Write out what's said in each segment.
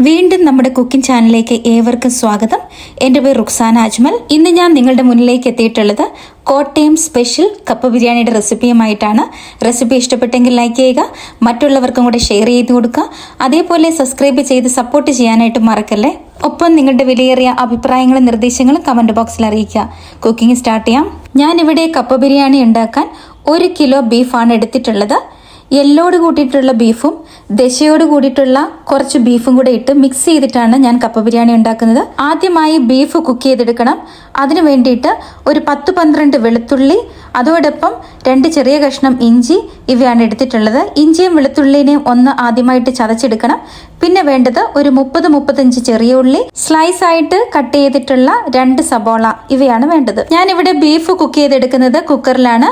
വീണ്ടും നമ്മുടെ കുക്കിംഗ് ചാനലിലേക്ക് ഏവർക്കും സ്വാഗതം. എന്റെ പേര് റുക്സാന അജ്മൽ. ഇന്ന് ഞാൻ നിങ്ങളുടെ മുന്നിലേക്ക് എത്തിയിട്ടുള്ളത് കോട്ടയം സ്പെഷ്യൽ കപ്പ ബിരിയാണിയുടെ റെസിപ്പിയുമായിട്ടാണ്. റെസിപ്പി ഇഷ്ടപ്പെട്ടെങ്കിൽ ലൈക്ക് ചെയ്യുക മറ്റുള്ളവർക്കും കൂടെ ഷെയർ ചെയ്ത് കൊടുക്കുക. അതേപോലെ സബ്സ്ക്രൈബ് ചെയ്ത് സപ്പോർട്ട് ചെയ്യാനായിട്ട് മറക്കല്ലേ? ഒപ്പം നിങ്ങളുടെ വിലയേറിയ അഭിപ്രായങ്ങളും നിർദ്ദേശങ്ങളും കമന്റ് ബോക്സിൽ അറിയിക്കുക. കുക്കിംഗ് സ്റ്റാർട്ട് ചെയ്യാം. ഞാനിവിടെ കപ്പ ബിരിയാണി ഉണ്ടാക്കാൻ ഒരു കിലോ ബീഫാണ് എടുത്തിട്ടുള്ളത്. എല്ലോട് കൂട്ടിയിട്ടുള്ള ബീഫും ദശയോട് കൂടിയിട്ടുള്ള കുറച്ച് ബീഫും കൂടെ ഇട്ട് മിക്സ് ചെയ്തിട്ടാണ് ഞാൻ കപ്പ ബിരിയാണി ഉണ്ടാക്കുന്നത്. ആദ്യമായി ബീഫ് കുക്ക് ചെയ്തെടുക്കണം. അതിനു വേണ്ടിയിട്ട് ഒരു പത്ത് പന്ത്രണ്ട് വെളുത്തുള്ളി അതോടൊപ്പം രണ്ട് ചെറിയ കഷ്ണം ഇഞ്ചി ഇവയാണ് എടുത്തിട്ടുള്ളത്. ഇഞ്ചിയും വെളുത്തുള്ളിനെയും ഒന്ന് ആദ്യമായിട്ട് ചതച്ചെടുക്കണം. പിന്നെ വേണ്ടത് ഒരു മുപ്പത് മുപ്പത്തഞ്ച് ചെറിയ ഉള്ളി സ്ലൈസ് ആയിട്ട് കട്ട് ചെയ്തിട്ടുള്ള രണ്ട് സബോള ഇവയാണ് വേണ്ടത്. ഞാനിവിടെ ബീഫ് കുക്ക് ചെയ്തെടുക്കുന്നത് കുക്കറിലാണ്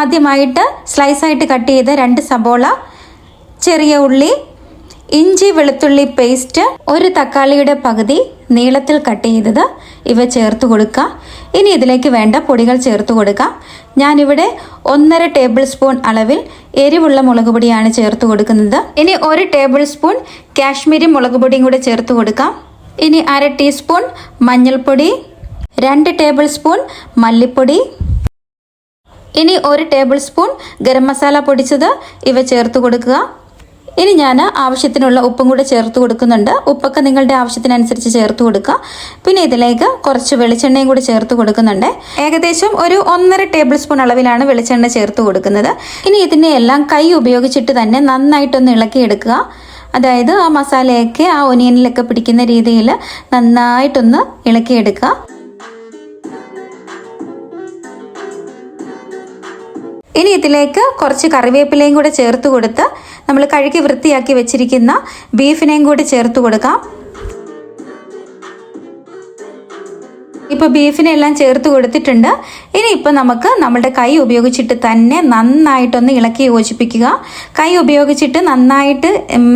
ആദ്യമായിട്ട് സ്ലൈസ് ആയിട്ട് കട്ട് ചെയ്ത രണ്ട് സബോള ചെറിയ ഉള്ളി ഇഞ്ചി വെളുത്തുള്ളി പേസ്റ്റ് ഒരു തക്കാളിയുടെ പകുതി നീളത്തിൽ കട്ട് ചെയ്തത് ഇവ ചേർത്ത് കൊടുക്കുക. ഇനി ഇതിലേക്ക് വേണ്ട പൊടികൾ ചേർത്ത് കൊടുക്കാം. ഞാനിവിടെ ഒന്നര ടേബിൾ സ്പൂൺ അളവിൽ എരിവുള്ള മുളക് പൊടിയാണ് ചേർത്ത് കൊടുക്കുന്നത്. ഇനി ഒരു ടേബിൾ സ്പൂൺ കാശ്മീരി മുളക് പൊടിയും കൂടെ ചേർത്ത് കൊടുക്കാം. ഇനി അര ടീസ്പൂൺ മഞ്ഞൾപ്പൊടി രണ്ട് ടേബിൾ സ്പൂൺ മല്ലിപ്പൊടി ഇനി ഒരു ടേബിൾ സ്പൂൺ ഗരം മസാല പൊടിച്ചത് ഇവ ചേർത്ത് കൊടുക്കുക. ഇനി ഞാൻ ആവശ്യത്തിനുള്ള ഉപ്പും കൂടെ ചേർത്ത് കൊടുക്കുന്നുണ്ട്. ഉപ്പൊക്കെ നിങ്ങളുടെ ആവശ്യത്തിനനുസരിച്ച് ചേർത്ത് കൊടുക്കുക. പിന്നെ ഇതിലേക്ക് കുറച്ച് വെളിച്ചെണ്ണയും കൂടി ചേർത്ത് കൊടുക്കുന്നുണ്ട്. ഏകദേശം ഒരു ഒന്നര ടേബിൾ സ്പൂൺ അളവിലാണ് വെളിച്ചെണ്ണ ചേർത്ത് കൊടുക്കുന്നത്. ഇനി ഇതിനെ എല്ലാം കൈ ഉപയോഗിച്ചിട്ട് തന്നെ നന്നായിട്ടൊന്ന് ഇളക്കിയെടുക്കുക. അതായത് ആ മസാലയൊക്കെ ആ ഒനിയനിലൊക്കെ പിടിക്കുന്ന രീതിയിൽ നന്നായിട്ടൊന്ന് ഇളക്കിയെടുക്കുക. ഇനി ഇതിലേക്ക് കുറച്ച് കറിവേപ്പിലയും കൂടെ ചേർത്ത് കൊടുത്ത് നമ്മൾ കഴുകി വൃത്തിയാക്കി വെച്ചിരിക്കുന്ന ബീഫിനെയും കൂടി ചേർത്ത് കൊടുക്കാം. ഇപ്പൊ ബീഫിനെല്ലാം ചേർത്ത് കൊടുത്തിട്ടുണ്ട്. ഇനി ഇപ്പൊ നമുക്ക് നമ്മുടെ കൈ ഉപയോഗിച്ചിട്ട് തന്നെ നന്നായിട്ടൊന്ന് ഇളക്കി യോജിപ്പിക്കുക. കൈ ഉപയോഗിച്ചിട്ട് നന്നായിട്ട്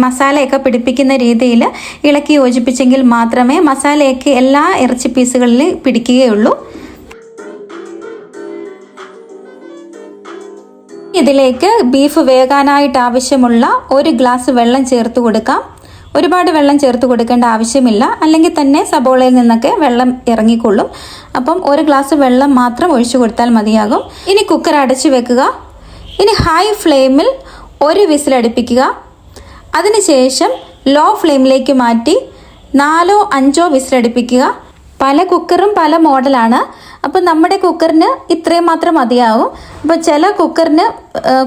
മസാലയൊക്കെ പിടിപ്പിക്കുന്ന രീതിയിൽ ഇളക്കി യോജിപ്പിച്ചെങ്കിൽ മാത്രമേ മസാലയൊക്കെ എല്ലാ ഇറച്ചി പീസുകളിൽ പിടിക്കുകയുള്ളൂ. ഇതിലേക്ക് ബീഫ് വേകാനായിട്ട് ആവശ്യമുള്ള ഒരു ഗ്ലാസ് വെള്ളം ചേർത്ത് കൊടുക്കാം. ഒരുപാട് വെള്ളം ചേർത്ത് കൊടുക്കേണ്ട ആവശ്യമില്ല. അല്ലെങ്കിൽ തന്നെ സബോളയിൽ നിന്നൊക്കെ വെള്ളം ഇറങ്ങിക്കൊള്ളും. അപ്പം ഒരു ഗ്ലാസ് വെള്ളം മാത്രം ഒഴിച്ചു കൊടുത്താൽ മതിയാകും. ഇനി കുക്കർ അടച്ചു വെക്കുക. ഇനി ഹൈ ഫ്ലെയിമിൽ ഒരു വിസിലടുപ്പിക്കുക അതിനുശേഷം ലോ ഫ്ലെയിമിലേക്ക് മാറ്റി നാലോ അഞ്ചോ വിസിലടുപ്പിക്കുക പല കുക്കറും പല മോഡലാണ്. അപ്പോൾ നമ്മുടെ കുക്കറിന് ഇത്രയും മാത്രം മതിയാവും. അപ്പോൾ ചില കുക്കറിന്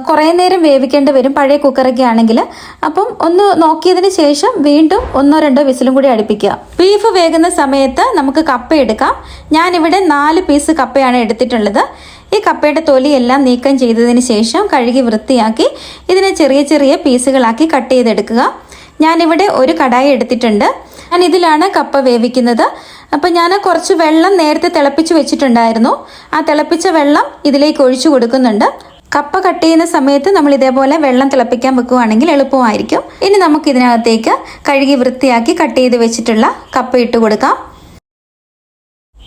കുറേ നേരം വേവിക്കേണ്ടി വരും പഴയ കുക്കറൊക്കെ ആണെങ്കിൽ. അപ്പം ഒന്ന് നോക്കിയതിന് ശേഷം വീണ്ടും ഒന്നോ രണ്ടോ വിസിലും കൂടി അടുപ്പിക്കുക. ബീഫ് വേകുന്ന സമയത്ത് നമുക്ക് കപ്പ എടുക്കാം. ഞാനിവിടെ നാല് പീസ് കപ്പയാണ് എടുത്തിട്ടുള്ളത്. ഈ കപ്പയുടെ തൊലിയെല്ലാം നീക്കം ചെയ്തതിന് ശേഷം കഴുകി വൃത്തിയാക്കി ഇതിനെ ചെറിയ ചെറിയ പീസുകളാക്കി കട്ട് ചെയ്തെടുക്കുക. ഞാനിവിടെ ഒരു കടായി എടുത്തിട്ടുണ്ട്. ഞാൻ ഇതിലാണ് കപ്പ വേവിക്കുന്നത്. അപ്പം ഞാൻ കുറച്ച് വെള്ളം നേരത്തെ തിളപ്പിച്ച് വെച്ചിട്ടുണ്ടായിരുന്നു. ആ തിളപ്പിച്ച വെള്ളം ഇതിലേക്ക് ഒഴിച്ചു കൊടുക്കുന്നുണ്ട്. കപ്പ കട്ട് ചെയ്യുന്ന സമയത്ത് നമ്മൾ ഇതേപോലെ വെള്ളം തിളപ്പിക്കാൻ വെക്കുകയാണെങ്കിൽ എളുപ്പമായിരിക്കും. ഇനി നമുക്ക് ഇതിനകത്തേക്ക് കഴുകി വൃത്തിയാക്കി കട്ട് ചെയ്ത് വെച്ചിട്ടുള്ള കപ്പ ഇട്ട് കൊടുക്കാം.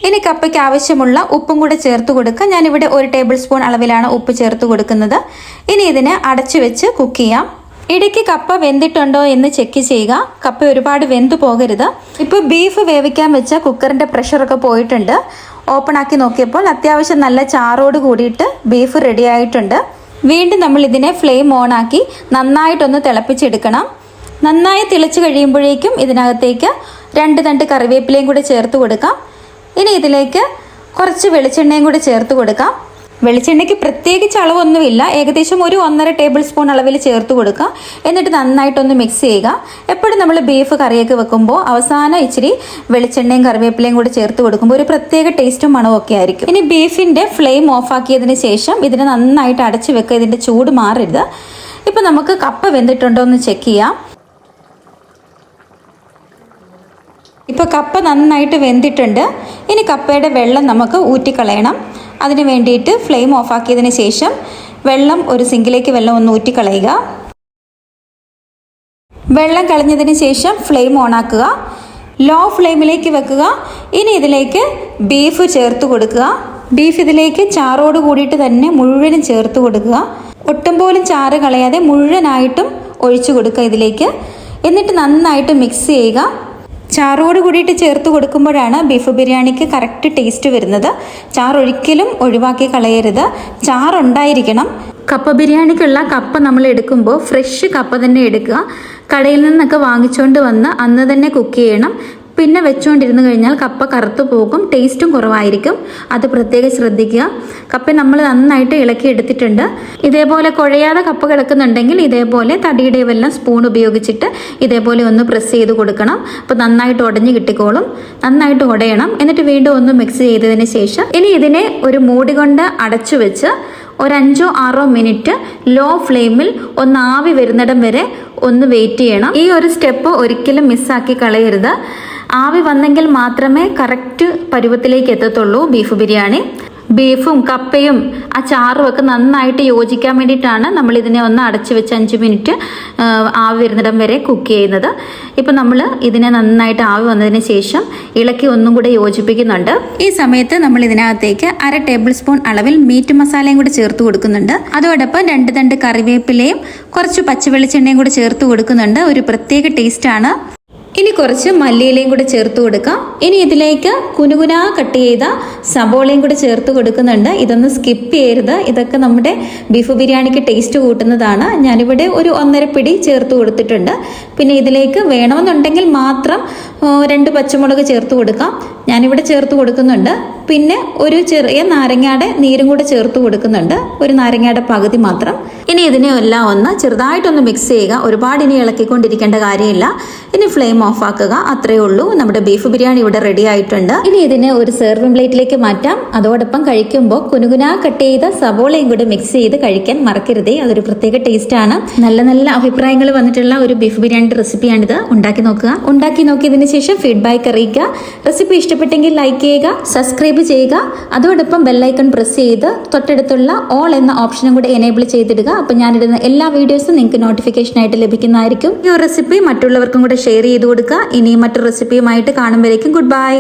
ഇനി കപ്പയ്ക്ക് ആവശ്യമുള്ള ഉപ്പും കൂടെ ചേർത്ത് കൊടുക്കുക ഞാനിവിടെ ഒരു ടേബിൾ സ്പൂൺ അളവിലാണ് ഉപ്പ് ചേർത്ത് കൊടുക്കുന്നത്. ഇനി ഇതിനെ അടച്ചു വെച്ച് കുക്ക് ചെയ്യാം. ഇടയ്ക്ക് കപ്പ വെന്തിട്ടുണ്ടോ എന്ന് ചെക്ക് ചെയ്യുക. കപ്പ ഒരുപാട് വെന്തു പോകരുത്. ഇപ്പോൾ ബീഫ് വേവിക്കാൻ വെച്ച കുക്കറിന്റെ പ്രഷറൊക്കെ പോയിട്ടുണ്ട്. ഓപ്പൺ ആക്കി നോക്കിയപ്പോൾ അത്യാവശ്യം നല്ല ചാറോട് കൂടിയിട്ട് ബീഫ് റെഡി ആയിട്ടുണ്ട്. വീണ്ടും നമ്മൾ ഇതിനെ ഫ്ലെയിം ഓൺ ആക്കി നന്നായിട്ടൊന്ന് തിളപ്പിച്ചെടുക്കണം. നന്നായി തിളച്ച് കഴിയുമ്പോഴേക്കും ഇതിനകത്തേക്ക് രണ്ട് തണ്ട് കറിവേപ്പിലയും കൂടി ചേർത്ത് കൊടുക്കാം. ഇനി ഇതിലേക്ക് കുറച്ച് വെളിച്ചെണ്ണയും കൂടി ചേർത്ത് കൊടുക്കാം. വെളിച്ചെണ്ണയ്ക്ക് പ്രത്യേകിച്ച് അളവൊന്നുമില്ല. ഏകദേശം ഒരു ഒന്നര ടേബിൾ സ്പൂൺ അളവിൽ ചേർത്ത് കൊടുക്കുക. എന്നിട്ട് നന്നായിട്ടൊന്ന് മിക്സ് ചെയ്യുക. എപ്പോഴും നമ്മൾ ബീഫ് കറിയൊക്കെ വെക്കുമ്പോൾ അവസാനം ഇച്ചിരി വെളിച്ചെണ്ണയും കറിവേപ്പിലയും കൂടി ചേർത്ത് കൊടുക്കുമ്പോൾ ഒരു പ്രത്യേക ടേസ്റ്റും മണവും ഒക്കെ ആയിരിക്കും. ഇനി ബീഫിന്റെ ഫ്ലെയിം ഓഫാക്കിയതിന് ശേഷം ഇതിനെ നന്നായിട്ട് അടച്ചു വെക്കുക. ഇതിന്റെ ചൂട് മാറരുത്. ഇപ്പം നമുക്ക് കപ്പ വെന്തിട്ടുണ്ടോ എന്ന് ചെക്ക് ചെയ്യാം. ഇപ്പോൾ കപ്പ നന്നായിട്ട് വെന്തിട്ടുണ്ട്. ഇനി കപ്പയുടെ വെള്ളം നമുക്ക് ഊറ്റിക്കളയണം. അതിന് വേണ്ടിയിട്ട് ഫ്ലെയിം ഓഫാക്കിയതിന് ശേഷം വെള്ളം ഒരു സിങ്കിലേക്ക് വെള്ളം ഒന്ന് ഊറ്റിക്കളയുക. വെള്ളം കളഞ്ഞതിന് ശേഷം ഫ്ലെയിം ഓണാക്കുക ലോ ഫ്ലെയിമിലേക്ക് വെക്കുക. ഇനി ഇതിലേക്ക് ബീഫ് ചേർത്ത് കൊടുക്കുക. ബീഫ് ഇതിലേക്ക് ചാറോട് കൂടിയിട്ട് തന്നെ മുഴുവനും ചേർത്ത് കൊടുക്കുക. ഒട്ടും പോലും ചാറ് കളയാതെ മുഴുവനായിട്ടും ഒഴിച്ചു കൊടുക്കുക ഇതിലേക്ക്. എന്നിട്ട് നന്നായിട്ട് മിക്സ് ചെയ്യുക. ചാറോട് കൂടിയിട്ട് ചേർത്ത് കൊടുക്കുമ്പോഴാണ് ബീഫ് ബിരിയാണിക്ക് കറക്റ്റ് ടേസ്റ്റ് വരുന്നത്. ചാറ് ഒരിക്കലും ഒഴിവാക്കി കളയരുത്. ചാറുണ്ടായിരിക്കണം കപ്പ ബിരിയാണിക്കുള്ള കപ്പ നമ്മൾ എടുക്കുമ്പോൾ ഫ്രഷ് കപ്പ തന്നെ എടുക്കുക. കടയിൽ നിന്നൊക്കെ വാങ്ങിച്ചുകൊണ്ട് വന്ന് അന്ന് തന്നെ കുക്ക് ചെയ്യണം. പിന്നെ വെച്ചുകൊണ്ടിരുന്ന് കഴിഞ്ഞാൽ കപ്പ കറുത്തു പോകും ടേസ്റ്റും കുറവായിരിക്കും. അത് പ്രത്യേകം ശ്രദ്ധിക്കുക. കപ്പ നമ്മൾ നന്നായിട്ട് ഇളക്കി എടുത്തിട്ടുണ്ട്. ഇതേപോലെ കുഴയാതെ കപ്പ കിടക്കുന്നുണ്ടെങ്കിൽ ഇതേപോലെ തടിയുടെ വെല്ലം സ്പൂൺ ഉപയോഗിച്ചിട്ട് ഇതേപോലെ ഒന്ന് പ്രസ് ചെയ്ത് കൊടുക്കണം. അപ്പോൾ നന്നായിട്ട് ഉടഞ്ഞു കിട്ടിക്കോളും. നന്നായിട്ട് ഉടയണം. എന്നിട്ട് വീണ്ടും ഒന്ന് മിക്സ് ചെയ്തതിന് ശേഷം ഇനി ഇതിനെ ഒരു മൂടി കൊണ്ട് അടച്ചു വെച്ച് ഒരഞ്ചോ ആറോ മിനിറ്റ് ലോ ഫ്ലെയിമിൽ ഒന്ന് ആവി വരുന്നിടം വരെ ഒന്ന് വെയിറ്റ് ചെയ്യണം. ഈ ഒരു സ്റ്റെപ്പ് ഒരിക്കലും മിസ്സാക്കി കളയരുത്. ആവി വന്നെങ്കിൽ മാത്രമേ കറക്റ്റ് പരുവത്തിലേക്ക് എത്തത്തുള്ളൂ ബീഫ് ബിരിയാണി. ബീഫും കപ്പയും ആ ചാറും ഒക്കെ നന്നായിട്ട് യോജിക്കാൻ വേണ്ടിയിട്ടാണ് നമ്മൾ ഇതിനെ ഒന്ന് അടച്ചു വെച്ച് അഞ്ച് മിനിറ്റ് ആവി വരുന്നിടം വരെ കുക്ക് ചെയ്യുന്നത്. ഇപ്പം നമ്മൾ ഇതിനെ നന്നായിട്ട് ആവി വന്നതിന് ശേഷം ഇളക്കി ഒന്നും കൂടെ യോജിപ്പിക്കുന്നുണ്ട്. ഈ സമയത്ത് നമ്മൾ ഇതിനകത്തേക്ക് അര ടേബിൾ സ്പൂൺ അളവിൽ മീറ്റ് മസാലയും കൂടി ചേർത്ത് കൊടുക്കുന്നുണ്ട്. അതോടൊപ്പം രണ്ട് തണ്ട് കറിവേപ്പിലയും കുറച്ച് പച്ചവെളിച്ചെണ്ണയും കൂടി ചേർത്ത് കൊടുക്കുന്നുണ്ട്. ഒരു പ്രത്യേക ടേസ്റ്റാണ് ഇനി കുറച്ച് മല്ലിയിലയും കൂടെ ചേർത്ത് കൊടുക്കാം. ഇനി ഇതിലേക്ക് കുനുകുനാ കട്ട് ചെയ്ത സബോളയും കൂടെ ചേർത്ത് കൊടുക്കുന്നുണ്ട്. ഇതൊന്ന് സ്കിപ്പ് ചെയ്യരുത്. ഇതൊക്കെ നമ്മുടെ ബീഫ് ബിരിയാണിക്ക് ടേസ്റ്റ് കൂട്ടുന്നതാണ്. ഞാനിവിടെ ഒരു ഒന്നര പിടി ചേർത്ത് കൊടുത്തിട്ടുണ്ട്. പിന്നെ ഇതിലേക്ക് വേണമെന്നുണ്ടെങ്കിൽ മാത്രം രണ്ട് പച്ചമുളക് ചേർത്ത് കൊടുക്കാം. ഞാനിവിടെ ചേർത്ത് കൊടുക്കുന്നുണ്ട്. പിന്നെ ഒരു ചെറിയ നാരങ്ങയുടെ നീരും കൂടെ ചേർത്ത് കൊടുക്കുന്നുണ്ട്. ഒരു നാരങ്ങയുടെ പകുതി മാത്രം. ഇനി ഇതിനെ എല്ലാം ഒന്ന് ചെറുതായിട്ടൊന്ന് മിക്സ് ചെയ്യുക. ഒരുപാട് ഇനി ഇളക്കിക്കൊണ്ടിരിക്കേണ്ട കാര്യമില്ല. ഇനി ഫ്ലെയിം ഓഫ് ആക്കുക. അത്രയേ ഉള്ളൂ. നമ്മുടെ ബീഫ് ബിരിയാണി ഇവിടെ റെഡി ആയിട്ടുണ്ട്. ഇനി ഇതിനെ ഒരു സെർവിംഗ് പ്ലേറ്റിലേക്ക് മാറ്റാം. അതോടൊപ്പം കഴിക്കുമ്പോൾ കുനുകുനാ കട്ട് ചെയ്ത സവോളയും കൂടെ മിക്സ് ചെയ്ത് കഴിക്കാൻ മറക്കരുതേ. അതൊരു പ്രത്യേക ടേസ്റ്റ് ആണ്. നല്ല നല്ല അഭിപ്രായങ്ങൾ വന്നിട്ടുള്ള ഒരു ബീഫ് ബിരിയാണിയുടെ റെസിപ്പിയാണിത് ഉണ്ടാക്കി നോക്കുക. ഉണ്ടാക്കി നോക്കിയതിന് ശേഷം ഫീഡ്ബാക്ക് അറിയിക്കുക. റെസിപ്പി ഇഷ്ടപ്പെട്ടെങ്കിൽ ലൈക്ക് ചെയ്യുക സബ്സ്ക്രൈബ് ചെയ്യുക. അതോടൊപ്പം ബെല്ലൈക്കൺ പ്രസ് ചെയ്ത് തൊട്ടടുത്തുള്ള ഓൾ എന്ന ഓപ്ഷനും കൂടെ എനേബിൾ ചെയ്തിടുക. അപ്പോൾ ഞാനിടുന്ന എല്ലാ വീഡിയോസും നിങ്ങൾക്ക് നോട്ടിഫിക്കേഷൻ ആയിട്ട് ലഭിക്കുന്നതായിരിക്കും. ഈ റെസിപ്പി മറ്റുള്ളവർക്കും കൂടെ ഷെയർ ചെയ്ത് കൊടുക്കുക. ഇനി മറ്റൊരു റെസിപ്പിയുമായിട്ട് കാണുമ്പോഴേക്കും ഗുഡ് ബൈ